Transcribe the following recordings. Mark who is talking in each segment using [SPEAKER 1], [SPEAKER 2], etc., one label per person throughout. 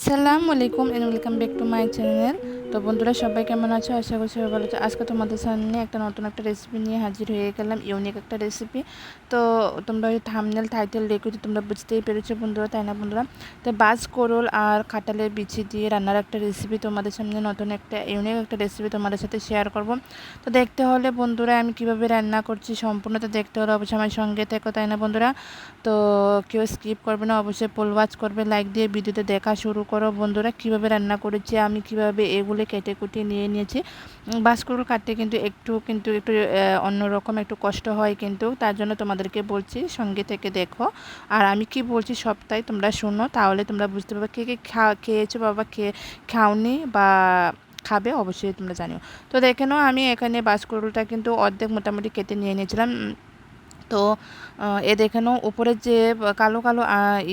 [SPEAKER 1] সালাম আলাইকুম and welcome back to my channel তো বন্ধুরা, সবাই কেমন আছো? আশা করছি সবাই ভালো আছো। আজকে তোমাদের সামনে একটা নতুন একটা রেসিপি নিয়ে হাজির হয়ে গেলাম ইউনিক একটা রেসিপি তো তোমরা ওই থামনেল টাইটেল দেখে তোমরা বুঝতেই পেরেছ বন্ধুরা, তাই না বন্ধুরা? তো বাজ করল আর কাঁঠালের বিচি দিয়ে রান্নার একটা রেসিপি তোমাদের সামনে নতুন একটা ইউনিক একটা রেসিপি তোমাদের সাথে শেয়ার করব। তো দেখতে হলে বন্ধুরা, আমি কীভাবে রান্না করছি সম্পূর্ণটা দেখতে হলে অবশ্যই আমার সঙ্গে থেকো, তাই না বন্ধুরা? তো কেউ স্কিপ করবে না, অবশ্যই পোল ওয়াচ করবে লাইক দিয়ে ভিডিওতে দেখা শুরু করো বন্ধুরা, কীভাবে রান্না করেছি, আমি কীভাবে এগুলো কেটে কুটিয়ে নিয়ে নিয়েছি। বাসকরুল কাটতে কিন্তু একটু কিন্তু একটু অন্যরকম একটু কষ্ট হয় কিন্তু তার জন্য তোমাদেরকে বলছি সঙ্গে থেকে দেখো। আর আমি কি বলছি সবটাই তোমরা শোনো, তাহলে তোমরা বুঝতে পারবে কে কে খা, খেয়েছো বাবা খেয়ে খাওনি বা খাবে অবশ্যই তোমরা জানিও। তো দেখে নাও আমি এখানে বাসকরুলটা কিন্তু অর্ধেক মোটামুটি কেটে নিয়ে নিয়েছিলাম। তো এ দেখে নাও উপরে যে কালো কালো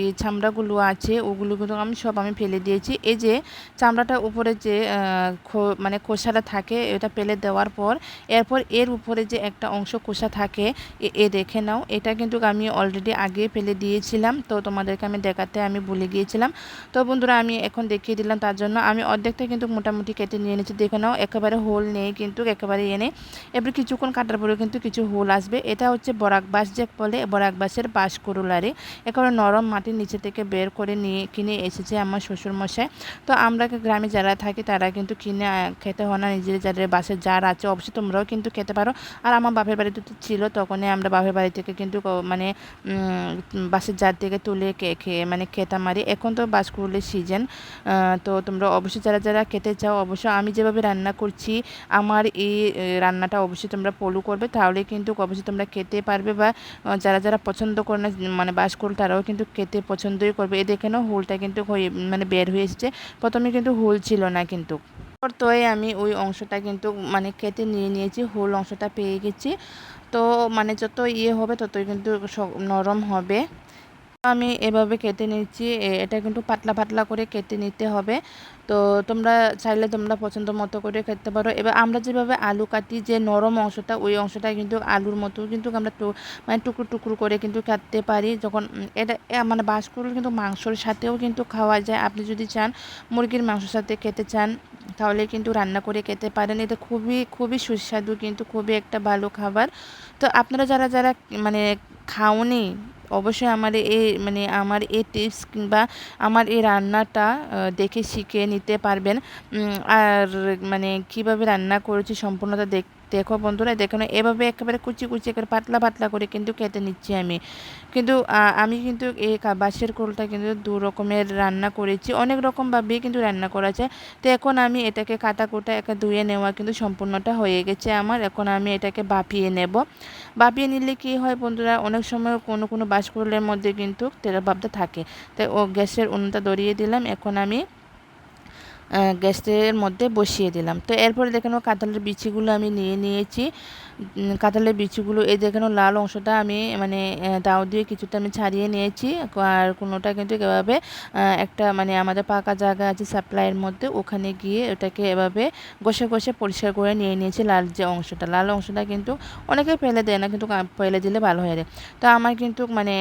[SPEAKER 1] এই চামড়াগুলো আছে, ওগুলো কিন্তু আমি সব আমি ফেলে দিয়েছি। এই যে চামড়াটা উপরে যে মানে খোসাটা থাকে, এটা ফেলে দেওয়ার পর, এরপর এর উপরে যে একটা অংশ খোসা থাকে, এ দেখে নাও। এটা কিন্তু আমি অলরেডি আগে ফেলে দিয়েছিলাম। তো তোমাদেরকে আমি দেখাতে আমি ভুলে গিয়েছিলাম। তো বন্ধুরা, আমি এখন দেখিয়ে দিলাম তার জন্য। আমি অর্ধেকটা কিন্তু মোটামুটি কেটে নিয়ে নিয়েছি দেখে নাও, একেবারে হোল নেই কিন্তু, একেবারে এনে এবার কিছুক্ষণ কাটার পরে কিন্তু কিছু হোল আসবে। এটা হচ্ছে বরাক বাঁশ যে বলে বরাক বাঁশের বাঁশ করুলারে একেবারে নরম মাটির নিচে থেকে বের করে নিয়ে, কিনে এসেছে আমার শ্বশুরমশাই। তো আমরা গ্রামে যারা থাকি তারা কিন্তু কিনে খেতে হয় না, নিজের যাদের বাসের যার আছে অবশ্যই তোমরাও কিন্তু খেতে পারো। আর আমার বাপের বাড়িতে তো ছিল, তখনই আমরা বাপের বাড়ি থেকে কিন্তু মানে বাসের জার থেকে তুলে খেয়ে মানে খেতাম মারি। এখন তো বাস করলে সিজন তো তোমরা অবশ্যই যারা যারা খেতে চাও অবশ্যই আমি যেভাবে রান্না করছি, আমার এই রান্নাটা অবশ্যই তোমরা ফলো করবে। তাহলে কিন্তু অবশ্যই তোমরা খেতে পারবে বা যারা যারা পছন্দ করে না মানে বাসকোল তারাও কিন্তু খেতে পছন্দই করবে। এ দেখে নাও, হোলটা কিন্তু হয়ে মানে বের হয়ে এসেছে। প্রথমে কিন্তু হুল ছিল না কিন্তু। তোই আমি ওই অংশটা কিন্তু মানে কেটে নিয়ে নিয়েছি, হোল অংশটা পেয়ে গেছি। তো মানে যত ইয়ে হবে, ততই কিন্তু নরম হবে। আমি এভাবে কেটে নিচ্ছি। এটা কিন্তু পাতলা পাতলা করে কেটে নিতে হবে। তো তোমরা চাইলে তোমরা পছন্দ মতো করে খেতে পারো। এবার আমরা যেভাবে আলু কাটি, যে নরম অংশটা, ওই অংশটা কিন্তু আলুর মতো কিন্তু আমরা মানে টুকরো টুকরো করে কিন্তু কাটতে পারি। যখন এটা মানে বাঁশকুড়ুল কিন্তু মাংসর সাথেও কিন্তু খাওয়া যায়। আপনি যদি চান মুরগির মাংসর সাথে খেতে চান, তাহলে কিন্তু রান্না করে খেতে পারেন। এটা খুবই খুবই সুস্বাদু, কিন্তু খুবই একটা ভালো খাবার। তো আপনারা যারা যারা মানে খাওনি অবশ্যই আমার এই মানে আমার এই টিপস কিংবা আমার এই রান্নাটা দেখে শিখে নিতে পারবেন। আর মানে কীভাবে রান্না করেছি সম্পূর্ণটা দেখ দেখো বন্ধুরা, দেখো না, এভাবে একেবারে কুচি কুচি করে, পাতলা পাতলা করে কিন্তু কেটে নিচ্ছি আমি। কিন্তু আমি কিন্তু এই বাঁশের কোলটা কিন্তু দু রকমের রান্না করেছি, অনেক রকমভাবেই কিন্তু রান্না করা যায়। তো এখন আমি এটাকে কাটা কোটা একা ধুয়ে নেওয়া কিন্তু সম্পূর্ণটা হয়ে গেছে আমার, এখন আমি এটাকে বাপিয়ে নেব। বাপিয়ে নিলে কি হয় বন্ধুরা, অনেক সময় কোনো কোনো বাঁশকুড়লের মধ্যে কিন্তু তেলের ভাবটা থাকে। তাই ও গ্যাসের উনুনটা ধরিয়ে দিলাম, এখন আমি গ্যাসের মধ্যে বসিয়ে দিলাম। তো এরপরে দেখানো কাঁঠালের বিচিগুলো আমি নিয়ে নিয়েছি। কাঁঠালের বিচিগুলো, এই দেখানো লাল অংশটা আমি মানে দাও দিয়ে কিছুটা আমি ছাড়িয়ে নিয়েছি। আর কোনোটা কিন্তু এভাবে একটা মানে আমাদের পাকা জায়গা আছে সাপ্লাইয়ের মধ্যে, ওখানে গিয়ে ওটাকে এভাবে ঘষে ঘষে পরিষ্কার করে নিয়ে নিয়েছি লাল যে অংশটা। লাল অংশটা কিন্তু অনেকে ফেলে দেয় না, কিন্তু ফেলে দিলে ভালো হয়ে যায়। তো আমার কিন্তু মানে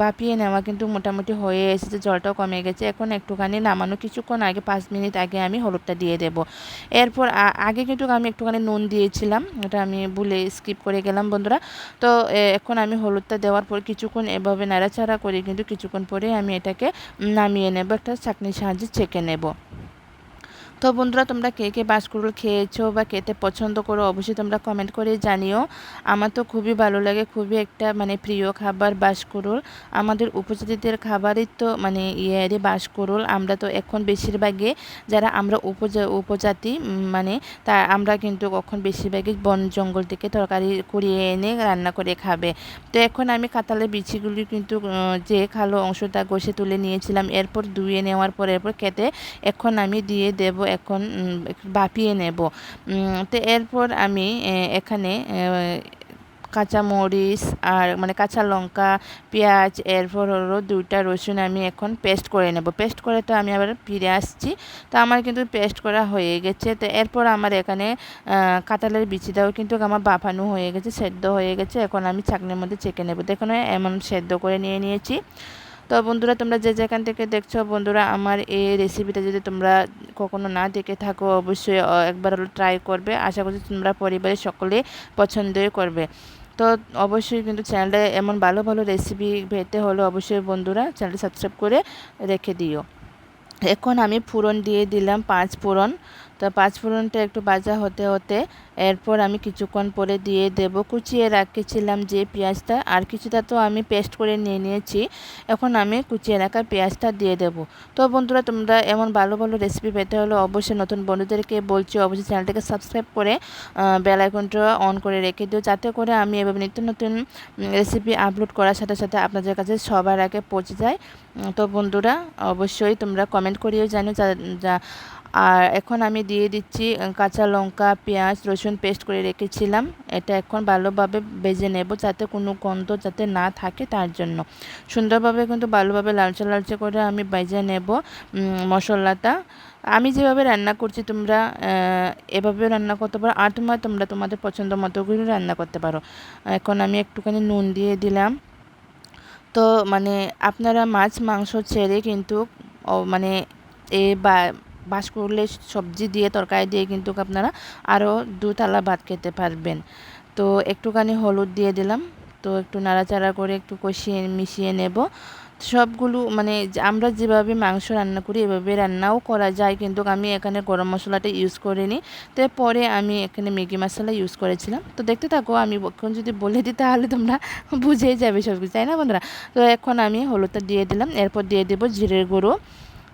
[SPEAKER 1] বাপিয়ে নেওয়া কিন্তু মোটামুটি হয়ে এসেছে, জলটাও কমে গেছে। এখন একটুখানি নামানো কিছুক্ষণ আগে পাঁচ মিনিট আগে আমি হলুদটা দিয়ে দেব। এরপর আগে কিন্তু আমি একটুখানি নুন দিয়েছিলাম। ওটা আমি ভুলে স্কিপ করে গেলাম বন্ধুরা। তো এখন আমি হলুদটা দেওয়ার পর কিছুক্ষণ এভাবে নাড়াচাড়া করে কিন্তু কিছুক্ষণ পরে আমি এটাকে নামিয়ে নেব, একটা চাকনির সাহায্যে ছেঁকে নেব। তো বন্ধুরা, তোমরা কে কে বাঁশকুড়ুল খেয়েছো বা খেতে পছন্দ করো, অবশ্যই তোমরা কমেন্ট করে জানিও। আমার তো খুবই ভালো লাগে, খুবই একটা মানে প্রিয় খাবার বাঁশকুড়ুল। আমাদের উপজাতিদের খাবারই তো মানে ইয়ে বাঁশকুড়ুল। আমরা তো এখন বেশিরভাগই যারা আমরা উপজা উপজাতি মানে তা আমরা কিন্তু কখন বেশিরভাগই বন জঙ্গল থেকে তরকারি কুড়িয়ে এনে রান্না করে খাবে। তো এখন আমি কাতালের বিচিগুলি কিন্তু যে খালো অংশটা ঘষে তুলে নিয়েছিলাম। এরপর ধুয়ে নেওয়ার পর, এরপর খেতে এখন আমি দিয়ে দেব এখন বাপিয়ে নেব। তো এরপর আমি এখানে কাঁচামরিচ আর মানে কাঁচা লঙ্কা, পেঁয়াজ, এরপর হলো দুইটা রসুন আমি এখন পেস্ট করে নেব। পেস্ট করে তো আমি আবার ফিরে আসছি। তো আমার কিন্তু পেস্ট করা হয়ে গেছে। তো এরপর আমার এখানে কাঁঠালের বিচিটাও কিন্তু আমার বাফানো হয়ে গেছে, সেদ্ধ হয়ে গেছে। এখন আমি চাকনির মধ্যে চেকে নেব। তো দেখুন এমন সেদ্ধ করে নিয়ে নিয়েছি। তো বন্ধুরা, তোমরা যে যেখান থেকে দেখছ বন্ধুরা, আমার এই রেসিপিটা যদি তোমরা কখনো না দেখে থাকো, অবশ্যই একবার ট্রাই করবে। আশা করছি তোমরা পরিবারের সকলে পছন্দই করবে। তো অবশ্যই কিন্তু চ্যানেলটা এমন ভালো ভালো রেসিপি পেতে হলে অবশ্যই বন্ধুরা চ্যানেলটা সাবস্ক্রাইব করে রেখে দিও। এখন আমি ফোড়ন দিয়ে দিলাম পাঁচ ফোড়ন। তো পাঁচ ফোড়নটা একটু ভাজা হতে হতে এরপর আমি কিছুক্ষণ পরে দিয়ে দেব। কুচিয়ে রাখেছিলাম যে পেঁয়াজটা, আর কিছুটা তো আমি পেস্ট করে নিয়ে নিয়েছি। এখন আমি কুচিয়ে রাখা পেঁয়াজটা দিয়ে দেব। তো বন্ধুরা, তোমরা এমন ভালো ভালো রেসিপি পেতে হলে অবশ্যই নতুন বন্ধুদেরকে বলছি, অবশ্যই চ্যানেলটাকে সাবস্ক্রাইব করে বেল আইকনটা অন করে রেখে দিও। যাতে করে আমি এভাবে নিত্য নতুন রেসিপি আপলোড করার সাথে সাথে আপনাদের কাছে সবার আগে পৌঁছে যায়। তো বন্ধুরা, অবশ্যই তোমরা কমেন্ট করিও জানো যা আর এখন আমি দিয়ে দিচ্ছি কাঁচা লঙ্কা, পেঁয়াজ, রসুন পেস্ট করে রেখেছিলাম। এটা এখন ভালোভাবে বেজে নেব যাতে কোনো গন্ধ যাতে না থাকে তার জন্য। সুন্দরভাবে কিন্তু ভালোভাবে লালচে লালচে করে আমি বেজে নেব মশলাটা। আমি যেভাবে রান্না করছি তোমরা এভাবে রান্না করতে পারো, আর তোমরা তোমরা তোমাদের পছন্দ মতো করে রান্না করতে পারো। এখন আমি একটুখানি নুন দিয়ে দিলাম। তো মানে আপনারা মাছ, মাংস ছেড়ে কিন্তু মানে এ বা বাঁশকুড়লে সবজি দিয়ে, তরকারি দিয়ে কিন্তু আপনারা আরও দুতলা ভাত খেতে পারবেন। তো একটুখানি হলুদ দিয়ে দিলাম। তো একটু নাড়াচাড়া করে একটু কষিয়ে মিশিয়ে নেব। সবগুলো মানে আমরা যেভাবে মাংস রান্না করি, এভাবে রান্নাও করা যায়। কিন্তু আমি এখানে গরম মশলাটা ইউজ করিনি। তো পরে আমি এখানে ম্যাগি মশলা ইউজ করেছিলাম। তো দেখতে থাকো, আমি এখন যদি বলে দিই, তাহলে তোমরা বুঝেই যাবে সব কিছু তাই না বন্ধুরা? তো এখন আমি হলুদটা দিয়ে দিলাম। এরপর দিয়ে দেবো জিরের গুঁড়ো।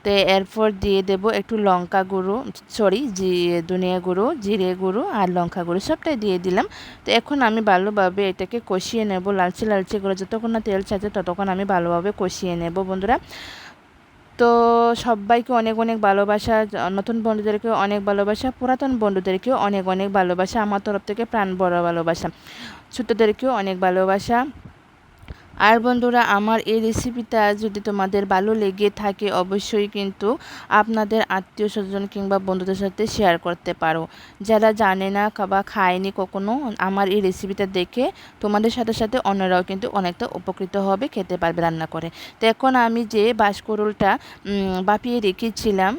[SPEAKER 1] তো এরপর দিয়ে দেব একটু লঙ্কা গুঁড়ো সরি জি, ধনিয়া গুঁড়ো, জিরে গুঁড়ো আর লঙ্কা গুঁড়ো সবটাই দিয়ে দিলাম। তো এখন আমি ভালোভাবে এটাকে কষিয়ে নেব, লালচে লালচে করে যতক্ষণ না তেল ছাড়ছে ততক্ষণ আমি ভালোভাবে কষিয়ে নেব বন্ধুরা। তো সবাইকে অনেক অনেক ভালোবাসা, নতুন বন্ধুদেরকেও অনেক ভালোবাসা, পুরাতন বন্ধুদেরকেও অনেক অনেক ভালোবাসা, আমার তরফ থেকে প্রাণ বড় ভালোবাসা, ছোটোদেরকেও অনেক ভালোবাসা। আর বন্ধুরা, আমার এই রেসিপিটা যদি তোমাদের ভালো লেগে থাকে, অবশ্যই কিন্তু আপনাদের আত্মীয় স্বজন কিংবা বন্ধুদের সাথে শেয়ার করতে পারো। যারা জানে না বা খায়নি কখনো, আমার এই রেসিপিটা দেখে তোমাদের সাথে সাথে অন্যরাও কিন্তু অনেকটা উপকৃত হবে, খেতে পারবে রান্না করে। তো এখন আমি যে বাসকরুলটা বাপিয়ে রেখেছিলাম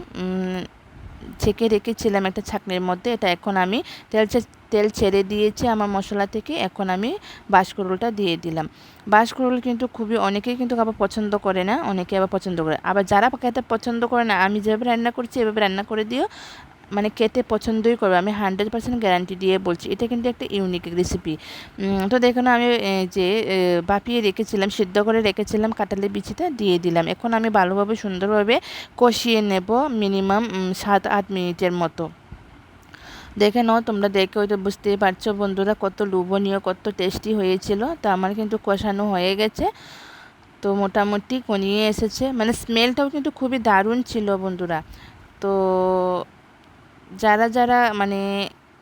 [SPEAKER 1] ছেঁকে রেখেছিলাম একটা ছাঁকনির মধ্যে, এটা এখন আমি তেল তেল ছেড়ে দিয়েছি আমার মশলা থেকে, এখন আমি বাসকরুলটা দিয়ে দিলাম। বাসকরুল কিন্তু খুবই, অনেকেই কিন্তু আবার পছন্দ করে না অনেকে আবার পছন্দ করে আবার যারা খেতে পছন্দ করে না, আমি যেভাবে রান্না করছি, এভাবে রান্না করে দিও। মানে খেতে পছন্দই করবে। আমি হান্ড্রেড পার্সেন্ট গ্যারান্টি দিয়ে বলছি, এটা কিন্তু একটা ইউনিক রেসিপি তো দেখুন আমি যে বাপিয়ে রেখেছিলাম, সিদ্ধ করে রেখেছিলাম কাটালে বিচিটা, দিয়ে দিলাম। এখন আমি ভালোভাবে, সুন্দরভাবে কষিয়ে নেব মিনিমাম সাত, আট মিনিটের মতো। দেখে নাও, তোমরা দেখে হয়তো বুঝতেই পারছ বন্ধুরা, কত লোভনীয়, কত টেস্টি হয়েছিল। তা আমার কিন্তু কষানো হয়ে গেছে। তো মোটামুটি কনিয়ে এসেছে। মানে স্মেলটাও কিন্তু খুবই দারুণ ছিল বন্ধুরা। তো যারা যারা মানে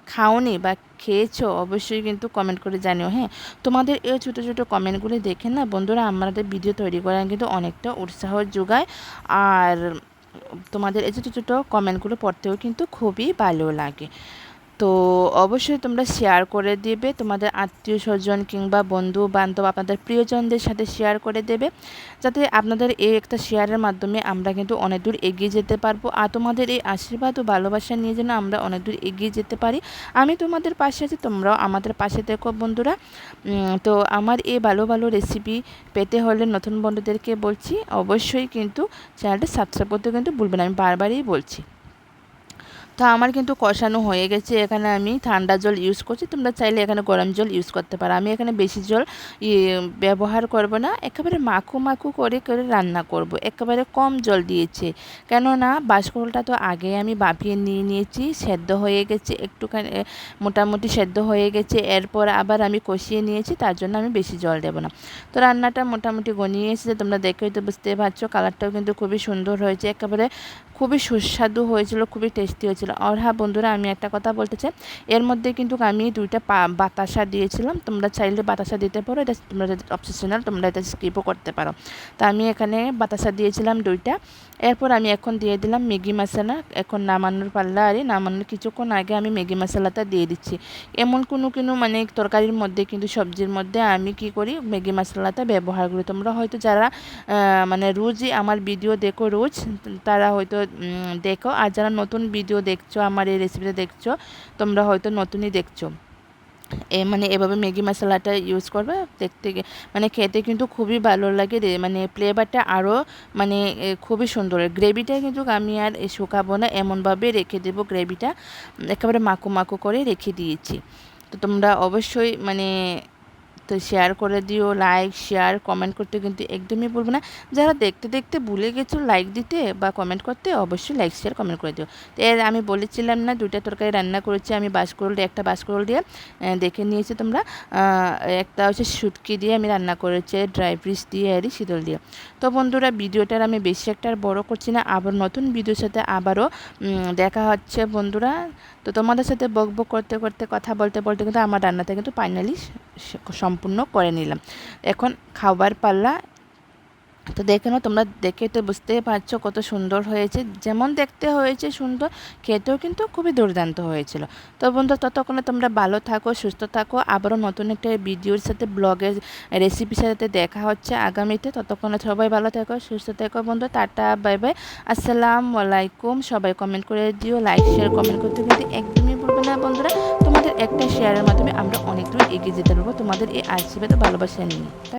[SPEAKER 1] খাওনি বা খেয়েছো, অবশ্যই কিন্তু কমেন্ট করে জানিও হ্যাঁ? তোমাদের এই ছোটো ছোটো কমেন্টগুলি দেখে না বন্ধুরা আমাদের ভিডিও তৈরি করা কিন্তু অনেকটা উৎসাহ যোগায়। আর তোমাদের এই ছোটো ছোটো কমেন্টগুলো পড়তেও কিন্তু খুবই ভালো লাগে। তো অবশ্যই তোমরা শেয়ার করে দেবে, তোমাদের আত্মীয় স্বজন কিংবা বন্ধু বান্ধব আপনাদের প্রিয়জনদের সাথে শেয়ার করে দেবে। যাতে আপনাদের এই একটা শেয়ারের মাধ্যমে আমরা কিন্তু অনেক দূর এগিয়ে যেতে পারব। আর তোমাদের এই আশীর্বাদ ও ভালোবাসা নিয়ে যেন আমরা অনেক দূর এগিয়ে যেতে পারি। আমি তোমাদের পাশে আছি, তোমরাও আমাদের পাশে দেখো বন্ধুরা। তো আমার এই ভালো ভালো রেসিপি পেতে হলে নতুন বন্ধুদেরকে বলছি, অবশ্যই কিন্তু চ্যানেলটা সাবস্ক্রাইব করতে কিন্তু ভুলবেন আমি বারবারই বলছি। তো আমার কিন্তু কষানো হয়ে গেছে। এখানে আমি ঠান্ডা জল ইউজ করছি। তোমরা চাইলে এখানে গরম জল ইউজ করতে পারো। আমি এখানে বেশি জল ব্যবহার করব না। একেবারে মাখু মাখু করে করে রান্না করব। একেবারে কম জল দিয়েছে। কেননা বাসকলটা তো আগে আমি বাপিয়ে নিয়ে নিয়েছি, সেদ্ধ হয়ে গেছে, একটুখানি মোটামুটি সেদ্ধ হয়ে গেছে। এরপর আবার আমি কষিয়ে নিয়েছি, তার জন্য আমি বেশি জল দেবো না। তো রান্নাটা মোটামুটি গনিয়ে এসেছে, তোমরা দেখেই তো বুঝতে পারছ। কালারটাও কিন্তু খুবই সুন্দর হয়েছে। একেবারে খুবই সুস্বাদু হয়েছিল, খুবই টেস্টি হয়েছিল। আর হ্যাঁ বন্ধুরা, আমি একটা কথা বলতে চাই। এর মধ্যে কিন্তু আমি দুইটা বাতাসা দিয়েছিলাম। তোমরা চাইলে বাতাসা দিতে পারো, এটা তোমরা অপশনাল তোমরা এটা স্কিপও করতে পারো। তা আমি এখানে বাতাসা দিয়েছিলাম দুইটা। এরপর আমি এখন দিয়ে দিলাম ম্যাগি মশলা। এখন নামানোর পাল্লা আরে, নামানোর কিছুক্ষণ আগে আমি ম্যাগি মশলাটা দিয়ে দিচ্ছি। এমন কোনো কোনো মানে তরকারির মধ্যে, কিন্তু সবজির মধ্যে আমি কি করি, ম্যাগি মশলাটা ব্যবহার করি। তোমরা হয়তো যারা মানে রোজই আমার ভিডিও দেখো রোজ, তারা হয়তো দেখো। আর যারা নতুন ভিডিও দেখছ, আমার এই রেসিপিটা দেখছ, তোমরা হয়তো নতুনই দেখছ। এ মানে এভাবে ম্যাগি মশলাটা ইউজ করবে, দেখতে মানে খেতে কিন্তু খুবই ভালো লাগে মানে ফ্লেভারটা আরও মানে খুবই সুন্দর। গ্রেভিটা কিন্তু আমি আর শুকাবো না, এমনভাবে রেখে দেবো গ্রেভিটা একেবারে মাকু মাকু করে রেখে দিয়েছি। তো তোমরা অবশ্যই মানে তো শেয়ার করে দিও লাইক শেয়ার কমেন্ট করতে কিন্তু একদমই বলব না। যারা দেখতে দেখতে ভুলে গেছো লাইক দিতে বা কমেন্ট করতে অবশ্যই লাইক শেয়ার কমেন্ট করে দিও। তো এর আমি বলেছিলাম না, দুইটা তরকারি রান্না করেছি আমি বাসকরল দিয়ে, একটা বাসকরল দিয়ে দেখে নিয়েছি তোমরা। একটা হচ্ছে শুটকি দিয়ে আমি রান্না করেছি ড্রাই ফ্রিজ দিয়ে আর শীতল দিয়ে। তো বন্ধুরা, ভিডিওটার আমি বেশি একটা আর বড় করছি না, আবার নতুন ভিডিওর সাথে আবারও দেখা হচ্ছে বন্ধুরা। তো তোমাদের সাথে বক বক করতে করতে, কথা বলতে বলতে কিন্তু আমার রান্নাটা কিন্তু ফাইনালি সম্পূর্ণ করে নিলাম। এখন খাবার পাল্লা। তো দেখে নাও তোমরা দেখে তো বুঝতেই পারছ কত সুন্দর হয়েছে। যেমন দেখতে হয়েছে সুন্দর, খেতেও কিন্তু খুবই দুর্দান্ত হয়েছিল। তো বন্ধু, ততক্ষণে তোমরা ভালো থাকো, সুস্থ থাকো। আবারও নতুন একটা ভিডিওর সাথে, ব্লগের রেসিপির সাথে দেখা হচ্ছে আগামীতে। ততক্ষণে সবাই ভালো থাকো, সুস্থ থাকো বন্ধু। Tata, bye bye. আসসালামু আলাইকুম। সবাই কমেন্ট করে দিও লাইক শেয়ার কমেন্ট করতে কিন্তু একদমই ভুলবে না বন্ধুরা, তোমাদের একটা শেয়ারের মাধ্যমে আমরা অনেক দূর এগিয়ে যেতে পারব। তোমাদের এই আশীর্বাদ ভালোবাসা নিয়ে।